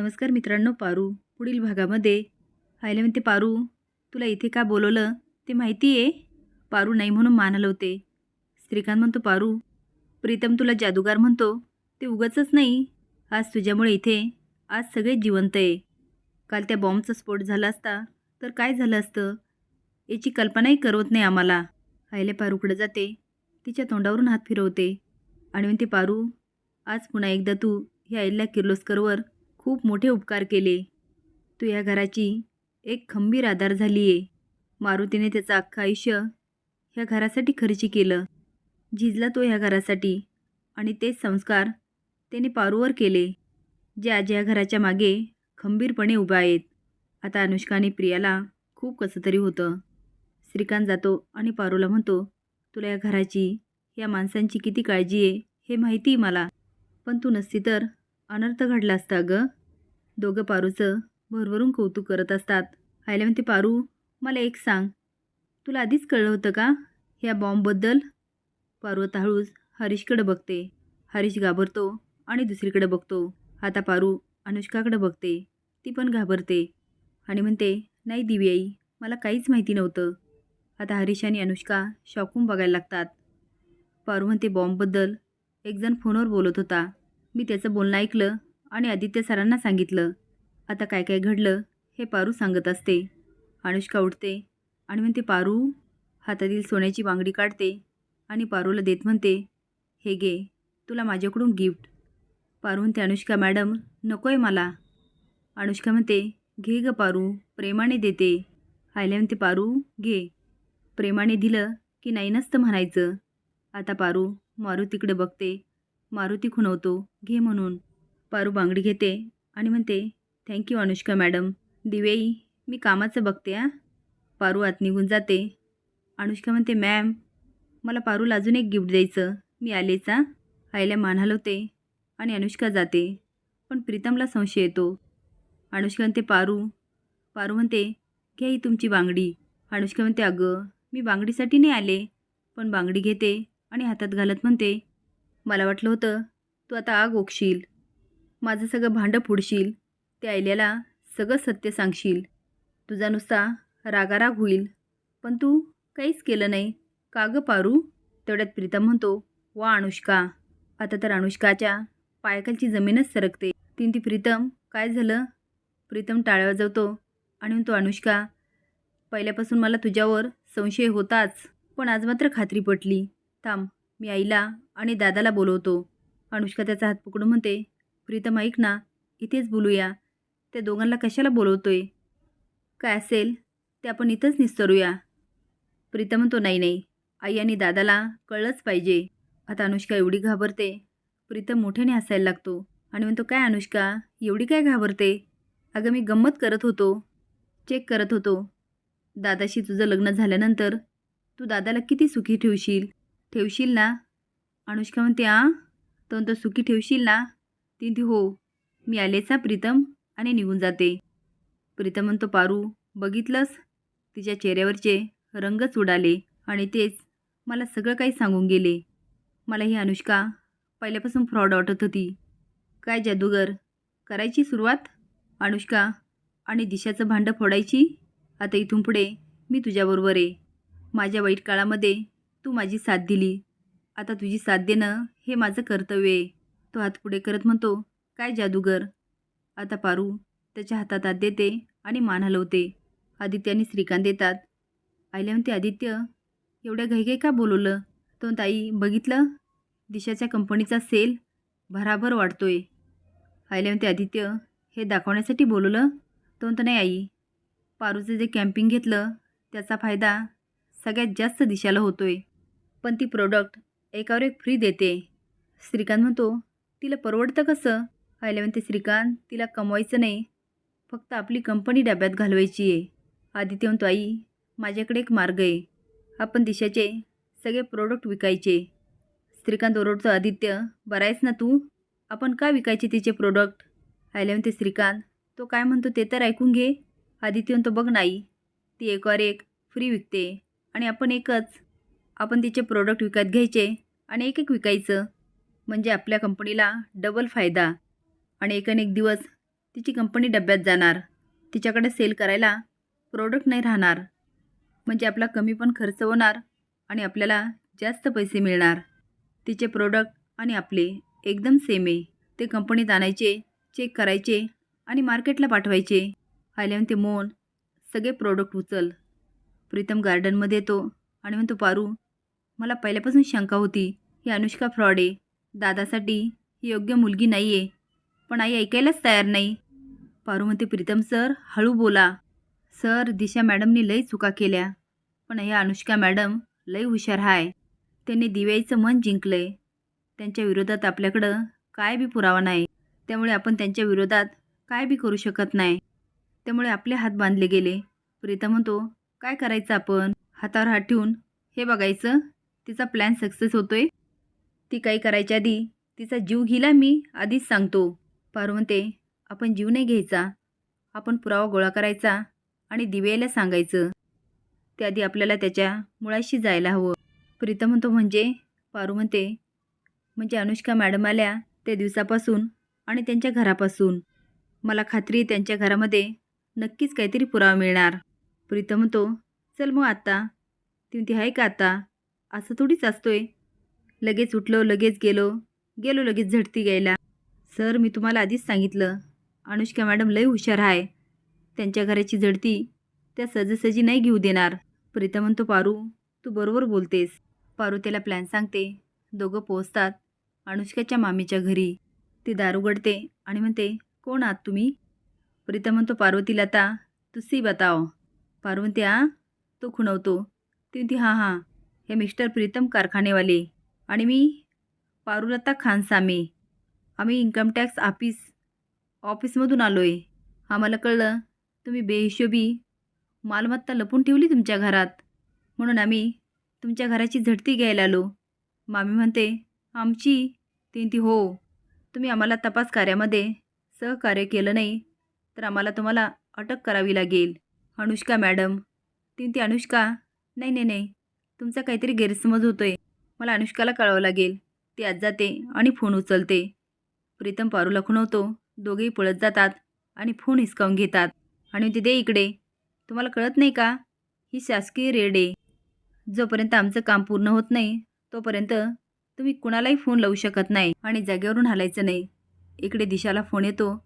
नमस्कार मित्रांनो पारू पुढील भागामध्ये. आयला म्हणते पारू तुला इथे का बोलवलं? ते माहिती आहे. पारू नाही म्हणून मान हलवते श्रीकांत म्हणतो पारू प्रीतम तुला जादूगार म्हणतो. ते उगाचच नाही. आज तुझ्यामुळे इथे आज सगळे जिवंत आहे. काल त्या बॉम्बचा स्फोट झाला असता तर काय झालं असतं? याची कल्पनाही करवत नाही आम्हाला. आयले पारूकडे जाते? तिच्या तोंडावरून हात फिरवते. आणि म्हणते पारू आज पुन्हा एकदा तू ह्या अहिल्या किर्लोस्करवर खूप मोठे उपकार केले. तू या घराची एक खंबीर आधार झाली आहे मारुतीने त्याचं अख्खं आयुष्य ह्या घरासाठी खर्ची केलं. झिजला तो ह्या घरासाठी आणि तेच संस्कार त्याने पारूवर केले जे आज या घराच्या मागे खंबीरपणे उभे आहेत. आता अनुष्काने प्रियाला खूप कसं तरी होतं. श्रीकांत जातो आणि पारूला म्हणतो तुला या घराची या माणसांची किती काळजी आहे हे माहिती मला. पण तू नसती तर अनर्थ घडला असता गं. दोघं पारूचं भरभरून कौतुक करत असतात. आयला म्हणते पारू मला एक सांग. तुला आधीच कळलं होतं का? ह्या बॉम्बबद्दल? पारू आता हळूच हरीशकडे बघते. हरीश घाबरतो आणि दुसरीकडे बघतो. आता पारू अनुष्काकडे बघते. ती पण घाबरते. आणि म्हणते नाही दिव्याई मला काहीच माहिती नव्हतं. आता हरीश आणि अनुष्का शॉकून बघायला लागतात. पारू म्हणते बॉम्बबद्दल एकजण फोनवर बोलत होता. मी त्याचं बोलणं ऐकलं. आणि आदित्य सरांना सांगितलं आता काय काय घडलं हे पारू सांगत असते. अनुष्का उठते आणि म्हणते पारू हातातील सोन्याची बांगडी काढते आणि पारूला देत म्हणते हे घे तुला माझ्याकडून गिफ्ट. पारू म्हणते अनुष्का मॅडम नको आहे मला. अनुष्का म्हणते घे ग पारू प्रेमाने देते. आयल्या म्हणते पारू घे. प्रेमाने दिलं की नाही नसतं म्हणायचं. आता पारू मारुतीकडे बघते मारुती खुणवतो घे म्हणून. पारू बांगडी घेते आणि म्हणते थँक्यू अनुष्का मॅडम. दिवेई मी कामाचं बघते आ पारू आत निघून जाते. अनुष्का म्हणते मॅम मला पारूला अजून एक गिफ्ट द्यायचं. मी आलेचा आईला मान हलवते आणि अनुष्का जाते. पण प्रीतमला संशय येतो. अनुष्का म्हणते पारू पारू म्हणते घ्या ही तुमची बांगडी. अनुष्का म्हणते अगं मी बांगडीसाठी नाही आले. पण बांगडी घेते आणि हातात घालत म्हणते मला वाटलं होतं तू आता आग ओकशील. माझं सगळं भांडं फोडशील. त्या आयल्याला सगळं सत्य सांगशील. तुझा नुसता रागाराग होईल. पण तू काहीच केलं नाही. का गं पारू? तेवढ्यात प्रीतम म्हणतो वा अनुष्का. आता तर अनुष्काच्या पायाखालची जमीनच सरकते. तीन ती प्रीतम काय झालं? प्रीतम टाळ्या वाजवतो आणि म्हणतो अनुष्का पहिल्यापासून मला तुझ्यावर संशय होताच. पण आज मात्र खात्री पटली. थांब मी आईला आणि दादाला बोलवतो. अनुष्का त्याचा हात पकडून म्हणते प्रीतम ऐक ना इथेच बोलूया. त्या दोघांना कशाला बोलवतोय? काय असेल ते आपण इथंच निस्तरूया. प्रीतम म्हणतो नाही नाही आई आणि दादाला कळलंच पाहिजे. आता अनुष्का एवढी घाबरते. प्रीतम मोठ्याने हसायला लागतो आणि म्हणतो काय अनुष्का एवढी काय घाबरते? अगं मी गंमत करत होतो चेक करत होतो. दादाशी तुझं लग्न झाल्यानंतर तू दादाला किती सुखी ठेवशील? ठेवशील ना? अनुष्का म्हणते आ? तो म्हणतो सुखी ठेवशील ना? ती हो मी आलेचा प्रीतम आणि निघून जाते. प्रीतम म्हणतो पारू बघितलंस? तिच्या चेहऱ्यावरचे रंगच उडाले आणि तेच मला सगळं काही सांगून गेले. मला ही अनुष्का पहिल्यापासून फ्रॉड वाटत होती. काय जादूगर करायची सुरुवात? अनुष्का आणि दिशाचं भांडं फोडायची? आता इथून पुढे मी तुझ्याबरोबर आहे. माझ्या वाईट काळामध्ये तू माझी साथ दिली. आता तुझी साथ देणं हे माझं कर्तव्य आहे. तो हात पुढे करत म्हणतो काय जादूगर? आता पारू. त्याच्या हातात हात देते आणि मान हलवते. आदित्य आणि श्रीकांत येतात आईला म्हणते आदित्य एवढ्या घाईघाई का बोलवलं? तो ताई बघितलं? दिशाच्या कंपनीचा सेल भराभर वाढतोय. आईला म्हणते आदित्य हे दाखवण्यासाठी बोलवलं? तो तर नाही आई. पारूचं जे कॅम्पिंग घेतलं त्याचा फायदा सगळ्यात जास्त दिशाला होतोय. पण ती प्रोडक्ट एकावर एक फ्री देते. श्रीकांत म्हणतो तिला परवडतं कसं? आयला म्हणते श्रीकांत तिला कमवायचं नाही. फक्त आपली कंपनी डब्यात घालवायची आहे. आदित्य म्हणतो आई माझ्याकडे एक मार्ग आहे. आपण दिशाचे सगळे प्रोडक्ट विकायचे. श्रीकांत ओरडतो आदित्य बरं आहेस ना तू? आपण का विकायचे तिचे प्रोडक्ट आयला म्हणते श्रीकांत तो काय म्हणतो ते तर ऐकून घे. आदित्य म्हणतो बघ नाही ती एकवार एक फ्री विकते आणि आपण एकच. आपण तिचे प्रोडक्ट विकत घ्यायचे आणि एक एक विकायचं. म्हणजे आपल्या कंपनीला डबल फायदा. आणि एक एक दिवस तिची कंपनी डब्यात जाणार. तिच्याकडे सेल करायला प्रोडक्ट नाही राहणार. म्हणजे आपला कमी पण खर्च होणार आणि आपल्याला जास्त पैसे मिळणार. तिचे प्रोडक्ट आणि आपले एकदम सेम आहे. ते कंपनीत आणायचे चेक करायचे आणि मार्केटला पाठवायचे. आल्यावर ते मोन सगळे प्रोडक्ट उचल. प्रीतम गार्डनमध्ये येतो आणि म्हणतो पारू मला पहिल्यापासून शंका होती ही अनुष्का फ्रॉड आहे. दादासाठी ही योग्य मुलगी नाही आहे पण आई ऐकायलाच तयार नाही. पारू म्हणते प्रीतम सर हळू बोला. सर दिशा मॅडमनी लई चुका केल्या. पण ह्या अनुष्का मॅडम लई हुशार हाय. त्यांनी दिव्याईचं मन जिंकलंय. त्यांच्या विरोधात आपल्याकडं काय बी पुरावा नाही. त्यामुळे आपण त्यांच्या विरोधात काय बी करू शकत नाही. त्यामुळे आपले हात बांधले गेले. प्रीतम म्हणतो काय करायचं आपण? हातावर हात ठेवून हे बघायचं? तिचा प्लॅन सक्सेस होतोय? ती काही करायच्या आधी तिचा जीव घिला मी आधीच सांगतो. पारू म्हणते आपण जीव नाही घ्यायचा. आपण पुरावा गोळा करायचा आणि दिव्याला सांगायचं. त्याआधी आपल्याला त्याच्या मुळाशी जायला हवं. प्रीतम म्हणतो म्हणजे? पारू म्हणते म्हणजे अनुष्का मॅडम आल्या त्या दिवसापासून आणि त्यांच्या घरापासून. मला खात्री त्यांच्या घरामध्ये नक्कीच काहीतरी पुरावा मिळणार. प्रीतम म्हणतो चल मग आत्ता ती म्हणते आहे का आत्ता असं थोडीच असतोय. लगेच उठलो लगेच गेलो. गेलो लगेच झटती घ्यायला. सर मी तुम्हाला आधीच सांगितलं. अनुष्का मॅडम लई हुशार आहे त्यांच्या घराची झडती त्या सहजासहजी नाही घेऊ देणार. प्रीता म्हणतो पारू तू बरोबर बोलतेस. पारू त्याला प्लॅन सांगते. दोघं पोहोचतात. अनुष्काच्या मामीच्या घरी. ती दार उघडते आणि म्हणते कोण आहात तुम्ही? प्रीता म्हणतो पार्वतीला आता तू सी बताव पारू म्हणते तो खुणवतो. ती म्हणते हां हां. हे मिस्टर प्रीतम कारखानेवाले. आणि मी पारुलता खानसामे. आम्ही इन्कम टॅक्स ऑफिस ऑफिसमधून आलो आहे आम्हाला कळलं. तुम्ही बेहिशोबी मालमत्ता लपून ठेवली तुमच्या घरात. म्हणून आम्ही तुमच्या घराची झडती घ्यायला आलो. मामी म्हणते आमची. तीन ती हो. तुम्ही आम्हाला तपास कार्यामध्ये सहकार्य केलं नाही तर आम्हाला तुम्हाला अटक करावी लागेल. अनुष्का मॅडम. तीन ती अनुष्का नाही नाही नाही. तुमचा काहीतरी गैरसमज होतो आहे मला अनुष्काला कळावं लागेल. ती आज जाते आणि फोन उचलते. प्रीतम पारूला खुणवतो दोघेही पळत जातात आणि फोन हिसकावून घेतात. आणि ते दे इकडे. तुम्हाला कळत नाही का? ही शासकीय रेड आहे. जोपर्यंत आमचं काम पूर्ण होत नाही तोपर्यंत तुम्ही कुणालाही फोन लावू शकत नाही आणि जागेवरून हलायचं नाही. इकडे दिशाला फोन येतो.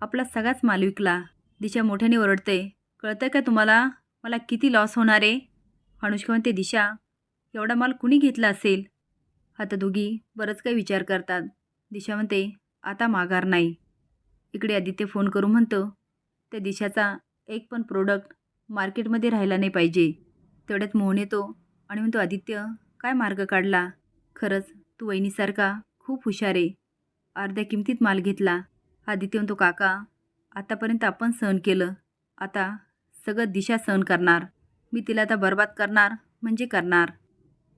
आपला सगळाच माल विकला. दिशा मोठ्याने ओरडते. कळतं का तुम्हाला? मला किती लॉस होणार आहे? अनुष्का म्हणते दिशा एवढा माल कुणी घेतला असेल? आता दोघी बरंच काही विचार करतात. दिशा म्हणते आता माघार नाही. इकडे आदित्य फोन करून म्हणतो त्या दिशाचा एक पण प्रोडक्ट मार्केटमध्ये राहिला नाही पाहिजे. तेवढ्यात मोहन येतो आणि म्हणतो आदित्य काय मार्ग काढला? खरंच तू वहिनीसारखा खूप हुशार आहे. अर्ध्या किमतीत माल घेतला. आदित्य म्हणतो काका आतापर्यंत आपण सहन केलं. आता सगळं दिशा सहन करणार. मी तिला आता बर्बाद करणार म्हणजे करणार.